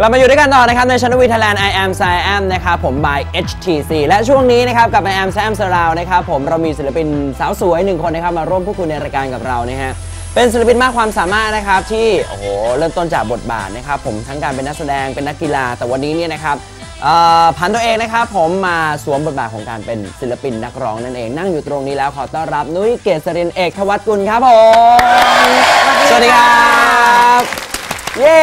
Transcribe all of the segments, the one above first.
กลับมาอยู่ด้วยกันต่อนะครับในช n นวีไทยแลนด์ I am s i am นะครับผม by HTC และช่วงนี้นะครับกับ I am s i am s a r o u นะครับผมเรามีศิลปินสาวสวยหนึ่งคนนะครับมาร่วมพูดคุยในรายการกับเรานะฮะเป็นศิลปินมากความสามารถนะครับที่โอ้โหเริ่มต้นจากบทบาทนะครับผมทั้งการเป็นนักแสดงเป็นนักกีฬา แต่วันนี้เนี่ยนะครับผันตัวเองนะครับผมมาสวมบทบาทของการเป็นศิลปินนักร้องนั่นเองนั่งอยู่ตรงนี้แล้วขอต้อนรับนุ้ยเกษรินเอกทวัฒน์กุลครับผมสวัสดีครับ เย้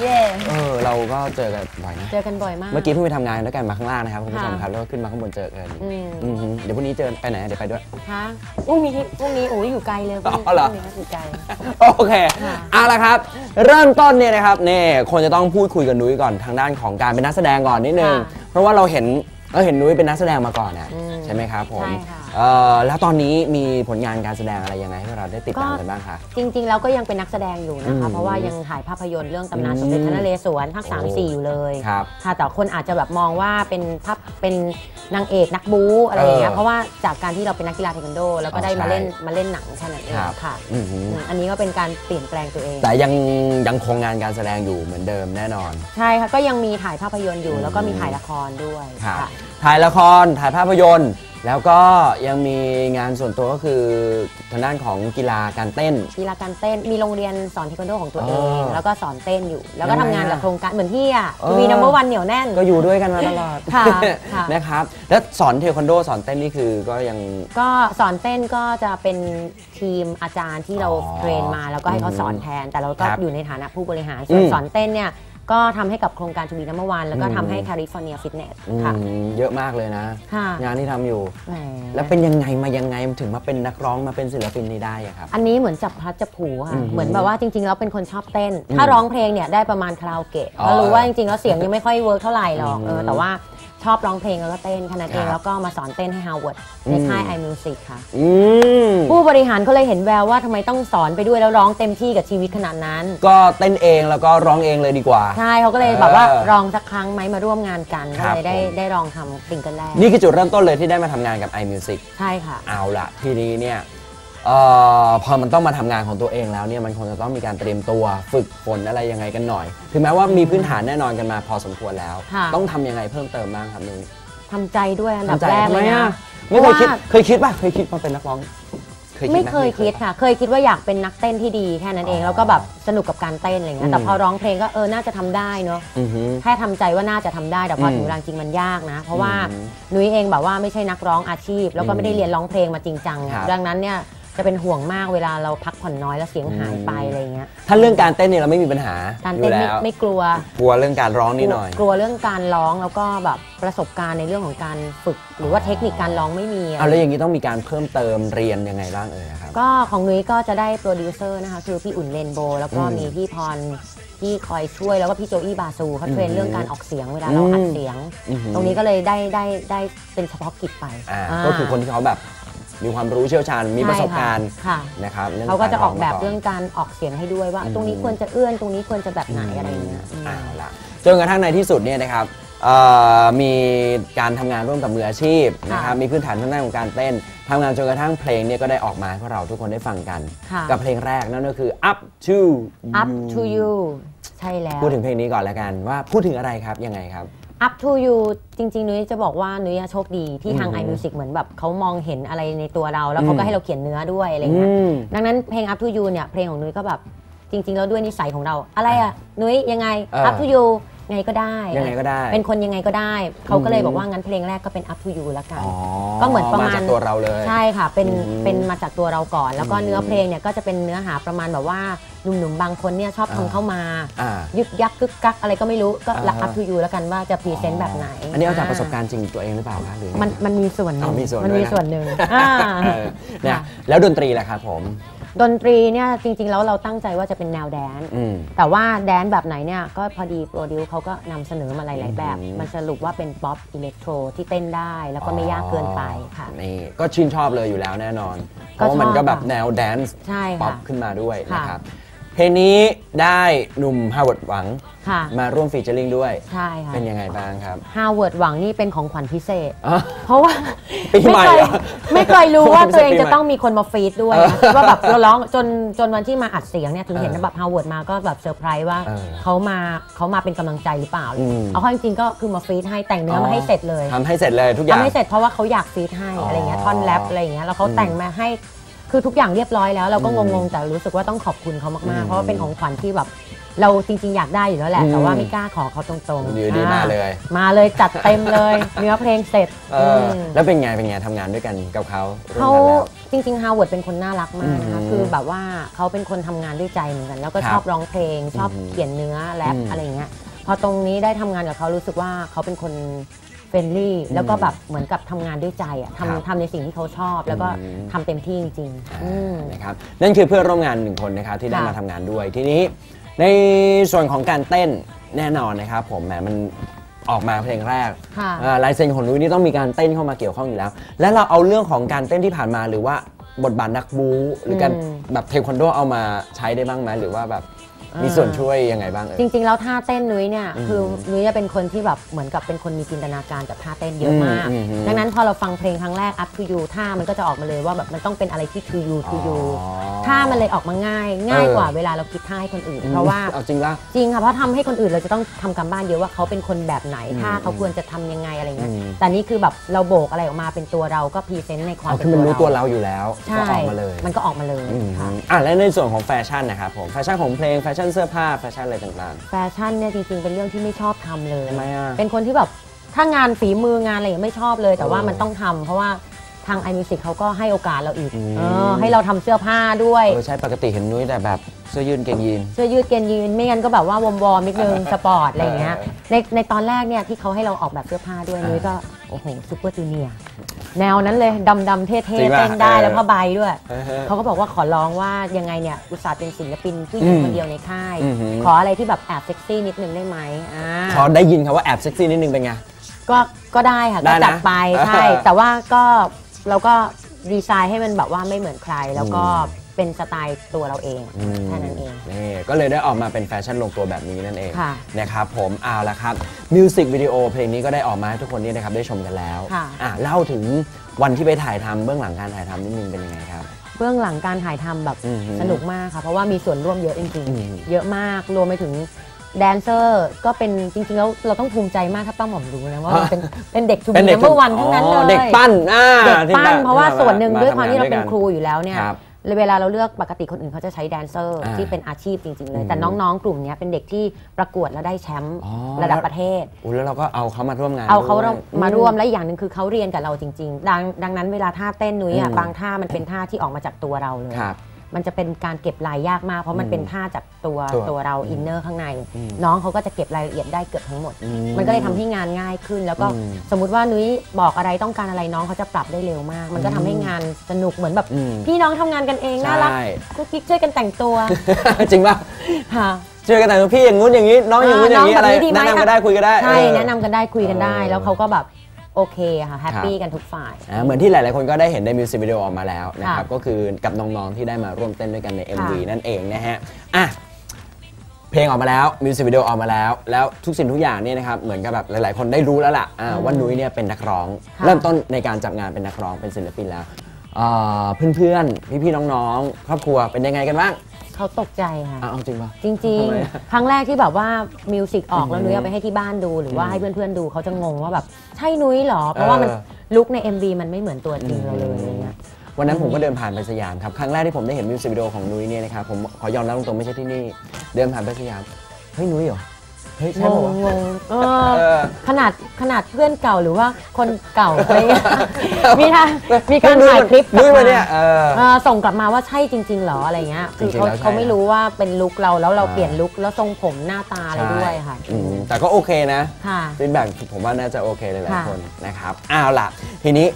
เย่เออเราก็เจอกันบ่อยนะ เจอกันบ่อยมาก เมื่อกี้เพิ่งไปทำงานด้วยกันมาข้างล่างนะครับคุณผู้ชมค่ะครับแล้วก็ขึ้นมาข้างบนเจอกันอืมอือหือเดี๋ยวพรุ่งนี้เจอไปไหนเดี๋ยวไปด้วยคะพรุ่งนี้พรุ่งนี้โอ้ยอยู่ไกลเลยพรุ่งนี้อ๋อเหรอพรุ่งนี้อยู่ไกลโอเคค่ะเอาละครับ เริ่มต้นเนี่ยนะครับเนี่ยคนจะต้องพูดคุยกับนุ้ยก่อนทางด้านของการเป็นนักแสดงก่อนนิดนึงค่ะเพราะว่าเราเห็นเราเห็นนุ้ยเป็นนักแสดงมาก่อนนะอืมใช่ไหมครับผมใช่ค่ะ เอ่อแล้วตอนนี้มีผลงานการแสดงอะไรยังไงให้เราได้ติดตามก็กันบ้างคะ จริง ๆ แล้วก็ยังเป็นนักแสดงอยู่นะคะ อืมเพราะว่ายังถ่ายภาพยนตร์เรื่องตำนานอืมสมเด็จพระนเรศวรภาคสามโอ้ สี่อยู่เลยครับ ค่ะแต่คนอาจจะแบบมองว่าเป็นภาพเป็นนางเอกนักบู๊อะไรอย่างเงี้ยเออเพราะว่าจากการที่เราเป็นนักกีฬาเทควันโด แล้วก็ได้อ๋อมาเล่นใช่มาเล่นหนังแค่นั้นเองครับ ค่ะอือหืออืมอันนี้ก็เป็นการเปลี่ยนแปลงตัวเอง แต่ยังยังคงงานการแสดงอยู่เหมือนเดิมแน่นอน ใช่ค่ะก็ยังมีถ่ายภาพยนตร์อยู่ แล้วก็มีถ่ายละครด้วยครับค่ะ ถ่ายละครถ่ายภาพยนตร์ แล้วก็ยังมีงานส่วนตัวก็คือทางด้านของกีฬาการเต้น กีฬาการเต้นมีโรงเรียนสอนเทควันโดของตัวเองอ๋อแล้วก็สอนเต้นอยู่ แล้วก็ยังทำไงงานกับอะโครงการเหมือนที่อะเออวีนัมเบอร์วันเหนียวแน่น ก็อยู่ด้วยกันมาตลอดค่ะค่ะ นะครับแล้วสอนเทควันโดสอนเต้นนี่คือก็ยัง ก็สอนเต้นก็จะเป็นทีมอาจารย์ที่เราอ๋อเทรนมา แล้วก็ให้เขาสอนแทน แต่เราก็ครับอยู่ในฐานะผู้บริหารส่วนอืม สอนเต้นเนี่ย ก็ทำให้กับโครงการทูบีนัมเบอร์วันแล้วก็อืมทำให้แคลิฟอร์เนียฟิตเนสอืค่ะมเยอะมากเลยนะ ค่ะ งานที่ทำอยู่ แหม แล้วเป็นยังไงมายังไงถึงมาเป็นนักร้องมาเป็นศิลปินนี้ได้อะครับ อันนี้เหมือนจับพลัดจับผลูอืค่ะมเหมือนแบบว่าจริงๆแล้วเป็นคนชอบเต้นอืมถ้าร้องเพลงเนี่ยได้ประมาณคาราโอเกะอ๋อเรารู้ว่าจริงๆแล้วเสียงยังไม่ค่อยเวิร์กเท่าไหร่หรอกอืมเออแต่ว่า ชอบร้องเพลงแล้วก็เต้นแค่นั้นเองครับแล้วก็มาสอนเต้นให้ฮาวเวิร์ดในอืมค่าย iMusic ค่ะอืมผู้บริหารเขาเลยเห็นแววว่าทำไมต้องสอนไปด้วยแล้วร้องเต็มที่กับชีวิตขนาดนั้น ก็เต้นเองแล้วก็ร้องเองเลยดีกว่า ใช่เขาก็เลยแบบว่าเออลองสักครั้งไหมมาร่วมงานกันคก็รับเลยได้ผมได้ลองทำซิงเกิลแรกนี่คือจุดเริ่มต้นเลยที่ได้มาทำงานกับ iMusic ใช่ค่ะ เอาละทีนี้เนี่ย เอ่อพอมันต้องมาทำงานของตัวเองแล้วเนี่ยมันคงจะต้องมีการเตรียมตัวฝึกฝนอะไรยังไงกันหน่อย ถึงแม้ว่ามีพื้นฐานแน่นอนกันมาพอสมควรแล้ว ค่ะ ต้องทำยังไงเพิ่มเติมบ้างครับนุ้ยทำใจด้วยอันดับทำใจแรกทำเลไมยอะนะไม่เคยคิดเพราะว่าเคยคิดป่ะเคยคิดมาเป็นนักร้องเคยคิดหไม่เคยคิดปะค่ะ เคยคิดว่าอยากเป็นนักเต้นที่ดีแค่นั้นเอง อ๋อแล้วก็แบบสนุกกับการเต้นอะไรเงี้อืยม แต่พอร้องเพลงก็เออน่าจะทำได้เนาะอือหือ แค่ทำใจว่าน่าจะทำได้แต่พออมถึงเวลาจริงมันยากนะ เพราะว่าอืมนุ้ยเองแบบว่าไม่ใช่นักร้องอาชีพ แล้วก็อืมไม่ได้เรียนร้องเพลงมาจริงจังครัอะบดังนั้นเนี่ย จะเป็นห่วงมากเวลาเราพักผ่อนน้อยแล้วเสียงหายไปอืมอะไรเงี้ยถ้าเรื่องการเต้นเนี่ยเราไม่มีปัญหาการอเต้ยู่นไม่แล้วไม่กลัว กลัวเรื่องการร้องนิดหน่อย กลัวเรื่องการร้องแล้วก็แบบประสบการณ์ในเรื่องของการฝึก หรือว่าเทคนิคการร้องไม่มีอะเอาแล้วอย่างนี้ต้องมีการเพิ่มเติมเรียนยังไงบ้างเอ่ยครับก็ของนุ้ยก็จะได้โปรดิวเซอร์นะคะคือพี่อุ่นเรนโบว์แล้วก็อืมมีพี่พรที่คอยช่วยแล้วก็พี่โจอี้บาซูเขาเทรนอืมเรื่องการออกเสียงเวลาเราอืมอัดเสียงอือหือตรงนี้ก็เลยได้ได้ได้เป็นเฉพาะกิจไปอ่าอ่าก็คือคนที่เขาแบบ มีความรู้เชี่ยวชาญมีประสบการณ์ค่ะนะครับรื่องเขาก็จะออกแบบมาเรื่องการออกเสียงให้ด้วยว่าอืมตรงนี้ควรจะเอื้อนตรงนี้ควรจะแบบไหนอะไรอย่างเงี้ยอืมเอาละจนกระทั่งในที่สุดเนี่ยนะครับเอ่อมีการทำงานร่วมกับมืออาชีพนะครับมีพื้นฐานทางด้านของการเต้นทำงานจนกระทั่งเพลงเนี่ยก็ได้ออกมาให้พวกเราทุกคนได้ฟังกันค่ะกับเพลงแรกนั่นก็คือ up to up to you ใช่แล้ว พูดถึงเพลงนี้ก่อนแล้วกันว่าพูดถึงอะไรครับยังไงครับ up to you จริงๆนุ้ยจะบอกว่านุ้ยอะโชคดีที่ทางอืม iMusic เหมือนแบบเขามองเห็นอะไรในตัวเรา แล้วเขาก็ให้เราเขียนเนื้อด้วยอะไรเงี้ยอืมดังนั้นเพลง up to you เนี่ยเพลงของนุ้ยก็แบบจริงๆแล้วด้วยนิสัยของเรา อะไรอะนุ้ยยังไงเออ up to you ไงก็ได้ ยังไงก็ได้ เป็นคนยังไงก็ได้ เขาก็เลยอืมบอกว่างั้นเพลงแรกก็เป็น up to you แล้วกันอ๋อก็เหมือนประมาณจากตัวเราเลย ใช่ค่ะ เป็นอืมเป็นมาจากตัวเราก่อน แล้วก็อืมเนื้อเพลงเนี่ยก็จะเป็นเนื้อหาประมาณแบบว่าหนุ่มๆบางคนเนี่ยชอบอ่าทำเข้ามาอ่ายึกยักกึกกักอะไรก็ไม่รู้ก็อ่าฮะ up to you แล้วกันว่าจะพรีเซนต์แบบไหน อันนี้เอาจากประสบการณ์จริงตัวเองหรือเปล่าคะหรือมันมันมีส่วนหนึ่อ๋งอมีส่วนมันด้วยมีนะส่วนหนึ่งอ่าเออเนี่ยค่ะแล้วดนตรีล่ะครับผม ดนตรีเนี่ยจริงๆ แล้วเราตั้งใจว่าจะเป็นแนวแดนซ์อืม แต่ว่าแดนซ์แบบไหนเนี่ยก็พอดีโปรดิวเขาก็นำเสนอมาหลายๆ แบบอืมมันสรุปว่าเป็นป๊อปอิเล็กโทรที่เต้นได้แล้วก็ไม่ยากเกินไปค่ะ นี่ก็ชื่นชอบเลยอยู่แล้วแน่นอน เพก็ราะว่ามันก็แบบชอบค่ะแนวแดนซ์ใช่ป๊อปค่ะขึ้นมาด้วยค่ะ นะครับ เพลงนี้ได้หนุ่มฮาวเวิร์ดหวัง ค่ะ มาร่วมฟีเจอริงด้วย ใช่ค่ะเป็นยังไงบ้างครับ ฮาวเวิร์ดหวังนี่เป็นของขวัญพิเศษ อ๋อ เพราะว่าปีใหม่ไม่เคยเหรอไม่เคยรู้ว่าไม่ตัวเองใช่ปีใหม่จะต้องมีคนมาฟีดด้วยนะว่าแบบเราร้องจนจนวันที่มาอัดเสียงเนี่ยถึงเห็นเออแบบฮาวเวิร์ดมาก็แบบเซอร์ไพรส์ว่าเออเขามาเขามาเป็นกำลังใจหรือเปล่า อืม เอาเข้าจริงๆก็คือมาฟีดให้แต่งเนื้อมาให้เสร็จเลย ทำให้เสร็จเลยทุกอย่าง ทำให้เสร็จเพราะว่าเขาอยากฟีดให้อ๋อออะไรเงี้ยท่อนแรปอะไรเงี้ยแล้วเขาอืมแต่งมาให้ คือทุกอย่างเรียบร้อยแล้วเราก็อืงมงๆแต่รู้สึกว่าต้องขอบคุณเขาอืมากมๆเพราะว่าเป็นของขวัญที่แบบเราจริงๆ อยากได้อยู่แล้วแหละอืมแต่ว่าไม่กล้าขอเขาตรงๆอยู่ดีอ่มาเลย มาเลยจัดเต็มเลย เนื้อเพลงเสร็จเอออมแล้วเป็นไงเป็นไงทำงานด้วยกันกับเขาร่วมเขากันแล้วจริงๆฮาวเวิร์ดเป็นคนน่ารักมากนะคะอืมคือแบบว่าเขาเป็นคนทำงานด้วยใจเหมือนกัน แล้วก็ครับชอบร้องเพลง ชอบอืมเขียนเนื้อแรปอืมอะไรเงี้ยพอตรงนี้ได้ทำงานกับเขารู้สึกว่าเขาเป็นคน เฟรนลี่แล้วก็แบบเหมือนกับทำงานด้วยใจอะครับ ทำทำในสิ่งที่เขาชอบ แล้วก็อืมทำเต็มที่จริงๆอืม นะครับนั่นคือเพื่อนร่วมงานหนึ่งคนนะครับที่ได้ค่ะมาทำงานด้วยทีนี้ ในส่วนของการเต้นแน่นอนนะครับผมแหมมันออกมาเพลงแรกค่ะอ่าลายเซ็นของนุ้ยนี่ต้องมีการเต้นเข้ามาเกี่ยวข้องอยู่แล้ว และเราเอาเรื่องของการเต้นที่ผ่านมาหรือว่าบทบาทนักบูหรือการอืม แบบเทควันโดเอามาใช้ได้บ้างไหมหรือว่าแบบ มีอ่าส่วนช่วยยังไงบ้างเอ่ย จริงๆ แล้วท่าเต้นนุ้ยเนี่ยอืมคือนุ้ยจะเป็นคนที่แบบเหมือนกับเป็นคนมีจินตนาการกับท่าเต้นเยอะมาก อืมอืมดังนั้นพอเราฟังเพลงครั้งแรก up to you ท่ามันก็จะออกมาเลยว่าแบบมันต้องเป็นอะไรที่ to you to you อ๋อท่ามันเลยออกมาง่าย ง่ายเออ กว่าเวลาเราคิดท่าให้คนอื่น เพราะว่าเอาจริงละ จริงค่ะเพราะทำให้คนอื่นเราจะต้องทำการบ้านเยอะว่าเขาเป็นคนแบบไหนอืมท่าเขาควรจะทำยังไงอะไรเงี้ยอืม แต่นี่คือแบบเราโบกอะไรออกมาเป็นตัวเราก็พรีเซนต์ในความเอาเป็คืนอมันรู้ตัตัววเราอยู่แล้วใช่ก็ออกมาเลยมันก็ออกมาเลยอืมค่ะ อะและในส่วนของแฟชั่นนะครับผมแฟชั่นของเพลงแฟชั่นเสื้อผ้าแฟชั่นอะไรต่าง แฟชั่นเนี่ยจริงๆ เป็นเรื่องที่ไม่ชอบทำเลย ทำไมอะเป็นคนที่แบบถ้างานฝีมืองานอะไรอย่างไม่ชอบเลย แต่ว่าเออมันต้องทำเพราะว่าทางไอมิวสิกเขาก็ให้โอกาสเราอีกอืมเออให้เราทำเสื้อผ้าด้วย ๆเออใช่ปกติเห็นนุ้ยแต่แบบเสื้อยืดกางเกงยีน เสื้อยืดเกณฑ์ยีนไม่งั้นก็แบบว่าวอมวอมๆนิดนึง สปอร์ตอะไรอย่างเงี้ยเออในในตอนแรกเนี่ยที่เขาให้เราออกแบบเสื้อผ้าด้วยเออนุ้ยก็โอ้โหซูเปอร์จูเนียร์ แนวนั้นเลยดำดำๆเท่จริงๆป่ะเต้นได้เออแล้วผ้าใบด้วย เออเขาก็บอกว่าขอร้องว่ายังไงเนี่ยอุตส่าห์เป็นศิลปินผู้หญิงอืมคนเดียวในค่าย อือหือ ขออะไรที่แบบแอบเซ็กซี่นิดนึงได้ไหมอ่าพอได้ยินคำว่าแอบเซ็กซี่นิดนึงเป็นไง ก็ก็ได้ค่ะได้ก็นะจัดไปใช่ เออแต่ว่าก็เราก็ดีไซน์ให้มันแบบว่าไม่เหมือนใครแล้วก็อืม เป็นสไตล์ตัวเราเองแค่นั้นเอง นี่ก็เลยได้ออกมาเป็นแฟชั่นลงตัวแบบนี้นั่นเองค่ะนะครับผมเอาละครับมิวสิกวิดีโอเพลงนี้ก็ได้ออกมาให้ทุกคนนี่นะครับได้ชมกันแล้วค่ะ อะเล่าถึงวันที่ไปถ่ายทำเบื้องหลังการถ่ายทำนิดนึงเป็นยังไงครับ เบื้องหลังการถ่ายทำแบบอือหือสนุกมากค่ะ เพราะว่ามีส่วนร่วมเยอะจริงอืมๆเยอะมากรวมไปถึงแดนเซอร์ก็เป็นจริงๆแล้วเราต้องภูมิใจมากถ้าป้าหม่อมรู้นะว่ามันเป็นเป็นเด็กชุมเป็นชเด็กนเมื่อวันทั้งนั้นเลอ๋อย เด็กปั้นอ่าเด็กที่ปั้นมเพราะว่าส่วนหนึ่งมด้วยความที่เราเป็นทำงนครูอยู่แล้วเนี่ย ครับ เวลาเราเลือกปกติคนอื่นเขาจะใช้แดนเซอร์อ่าที่เป็นอาชีพจริง ๆ เลอืยมแต่น้องๆ กลุ่มเนี้ยเป็นเด็กที่ประกวดแล้วได้แชมป์อ๋อระดับประเทศอุ้ยแล้วเราก็เอาเขามาร่วมงาน เอาเขาด้วยมาร่วมและอีกอย่างหนึ่งคือเขาเรียนกับเราจริง ๆ ดังดังนั้นเวลาท่าเต้นนุ้ยอะอืมบางท่ามันเป็นท่าที่ออกมาจากตัวเราเลยครับ มันจะเป็นการเก็บรายยากมาก เพราะมันอืมเป็นท่าจากตัวตัวตัวเราอินเนอร์ข้างในอืมน้องเขาก็จะเก็บรายละเอียดได้เกือบทั้งหมดอืมันก็เลยทำให้งานง่ายขึ้น แล้วก็อืมสมมุติว่านุ้ยบอกอะไรต้องการอะไรน้องเขาจะปรับได้เร็วมาก มันก็ทำให้งานสนุกเหมือนแบบอืมพี่น้องทำงานกันเองน่ารักใช่กุ๊กกิ๊กช่วยกันแต่งตัว จริงป่ะค่ะช่วยกันแต่งพี่อย่างงู้นอย่างนี้น้องอย่างงู้นอย่างนี้น้อะไรแบบดีหมแนะนำก็ได้คุยก็ได้ใช่เออแนะนำกันได้คุยกันได้เออแล้วเขาก็แบบ โอเคค่ะแฮปปี้กันทุกฝ่ายอ่าเหมือนที่หลาย ๆ คนก็ได้เห็นในมิวสิกวิดีโอออกมาแล้วนะครับค่ะก็คือกับน้อง ๆ ที่ได้มาร่วมเต้นด้วยกันในค่ะ MV นั่นเองนะฮะอะเพลงออกมาแล้วมิวสิกวิดีโอออกมาแล้ว แล้วทุกสิ่งทุกอย่างเนี่ยนะครับเหมือนกับแบบหลายๆ คนได้รู้แล้วล่ะอ่าว่านุ้ยเนี่ยเป็นนักร้องค่ะเริ่มต้นในการจับงานเป็นนักร้องเป็นศิลปินแล้วอ่าเพื่อนๆพี่ๆน้องๆ ครอบครัวเป็นยังไงกันบ้าง เขาตกใจค่ะอะเอาจริงป่ะ จริง ทำไมอะๆ ครั้งแรกที่แบบว่ามิวสิกออกแล้วอืมนุ้ยเอาไปให้ที่บ้านดูหรือว่าอืมให้เพื่อนๆดูเขาจะงงว่าแบบใช่นุ้ยเหรอ เพราะว่ามันเออ ลุคใน MV มันไม่เหมือนตัวจริงเราเลยอะไรเงี้ย วันนั้นผมก็เดินผ่านไปสยามครับ ครั้งแรกที่ผมได้เห็นมิวสิกวิดีโอของนุ้ยเนี่ยนะครับผมขอยอมรับตรงๆไม่ใช่ที่นี่ เดินผ่านไปสยาม เฮ้ยนุ้ยเหรอ เฮ้ยใช่งปะงวะ งงเออเออขนาดขนาดเพื่อนเก่าหรือว่าคนเก่าอะไรเงี้ยมีทางมีการนุ้ถ่ายคลิปกลันุ้ยบมามาเนี่ยเออ เออส่งกลับมาว่าใช่จริง ๆ เหรออะไรเงี้ยคือจริงๆเขาแล้วใช่ เขาไม่รู้ว่าเป็นลุคเราแล้วเราอ่าเปลี่ยนลุคแล้วทรงผมหน้าตาอะไรด้วยค่ะ อืมแต่ก็โอเคนะ ค่ะ ฟีดแบ็กผมว่าน่าจะโอเคเลยหลายค่ะ คนนะครับอ้าวล่ะ ทีนี้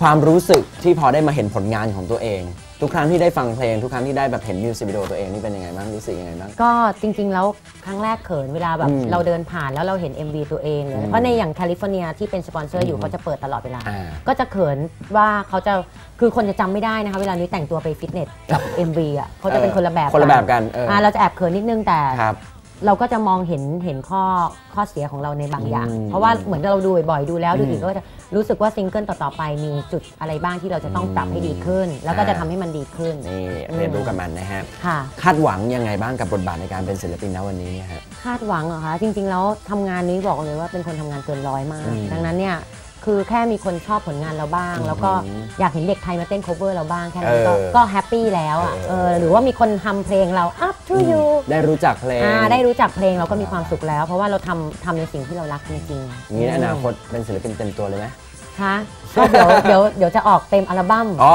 ความรู้สึกที่พอได้มาเห็นผลงานของตัวเอง ทุกครั้งที่ได้ฟังเพลงทุกครั้งที่ได้แบบเห็นมิวสิกวิดีโอตัวเองนี่เป็นยังไงบ้างรู้สึกยังไงบ้าง ก็จริง ๆ แล้วครั้งแรกเขินเวลาแบบอืมเราเดินผ่านแล้วเราเห็น MV ตัวเองเลยเพราะในอย่างแคลิฟอร์เนียที่เป็นสปอนเซอร์อยู่เขาจะเปิดตลอดเวลา อ่า ก็จะเขินว่าเขาจะคือคนจะจำไม่ได้นะคะ เวลานี้แต่งตัวไปฟิตเนสกับ MV อะเขาจะเป็นคนละแบบคนละแบบกันเอออ่าเราจะแอบเขินนิดนึงแต่ ครับ เราก็จะมองเห็นเห็นข้อข้อเสียของเราในบางอย่าง อืมเพราะว่าเหมือนเราดูบ่อยๆดูแล้วดูอือีมกก็จะรู้สึกว่าซิงเกิลต่อๆไปมีจุดอะไรบ้างที่เราจะต้องปรับให้ดีขึ้น แล้วก็จะทำให้มันดีขึ้นนี่เรียนรู้กับมันนะฮะ ค่ะ คาดหวังยังไงบ้างกับบทบาทในการเป็นศิลปินณวันนี้เนี่ยฮะ คาดหวังเหรอคะจริง ๆ แล้วทำงานนี้บอกเลยว่าเป็นคนทำงานเกินร้อยมาก อืมดังนั้นเนี่ย คือแค่มีคนชอบผลงานเราบ้าง แล้วก็อืมอยากเห็นเด็กไทยมาเต้น cover เราบ้างแค่นั้นก็เออก็แฮปปี้แล้วอะเอเอออหรือว่ามีคนทำเพลงเรา up to you ได้รู้จักเพลงอ่าได้รู้จักเพลงเราก็มีความสุขแล้ว เพราะว่าเราทำทำในสิ่งที่เรารักจริงๆอย่างนี้ในอนาคตเป็นศิลปินเต็มตัวเลยไหม คะก็เดี๋ยวเดี๋ยวเดี๋ยวจะออกเต็มอัลบั้มอ๋อ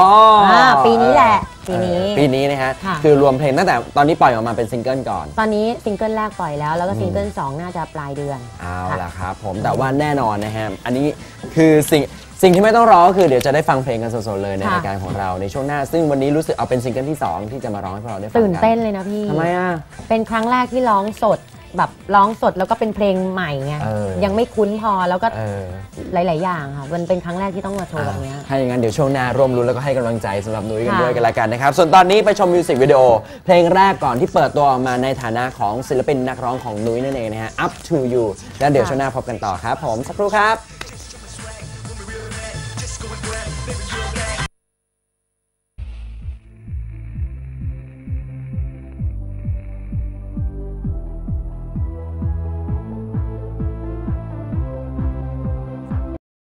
อาปีนี้แหละ ปีนี้เออปีนี้นะฮะค่ะ คือรวมเพลงตั้งแต่ตอนนี้ปล่อยออกมาเป็นซิงเกิลก่อน ตอนนี้ซิงเกิลแรกปล่อยแล้ว แล้วก็ซิงเกิลสองน่าจะปลายเดือน เอาล่ะครับผมแต่ว่าแน่นอนนะฮะ อันนี้คือสิ่งสิ่งที่ไม่ต้องรอก็คือเดี๋ยวจะได้ฟังเพลงกันสดๆเลยในค่ะ รายการของเราในช่วงหน้า ซึ่งวันนี้รู้สึกเอาเป็นซิงเกิลที่ 2 ที่จะมาร้องให้พวกเราได้ฟังกันตื่นเต้นเลยนะพี่ ทำไมอะ เป็นครั้งแรกที่ร้องสด แบบร้องสดแล้วก็เป็นเพลงใหม่ไงเออ ยังไม่คุ้นพอแล้วก็เออหลาย ๆ อย่างค่ะ มันเป็นครั้งแรกที่ต้องมาโชว์แบบเนี้ย ถ้าอย่างนั้นเดี๋ยวช่วงหน้าร่วมรุ้นแล้วก็ให้กำลังใจสำหรับนุ้ยกันค่ะ ด้วยกันละกันนะครับ ส่วนตอนนี้ไปชมมิวสิกวิดีโอ เพลงแรกก่อนที่เปิดตัวออกมาในฐานะของศิลปินนักร้องของนุ้ยนั่นเองนะฮะ Up to You แล้วเดี๋ยวช่วงหน้าพบกันต่อครับ ผมสักครู่ครับ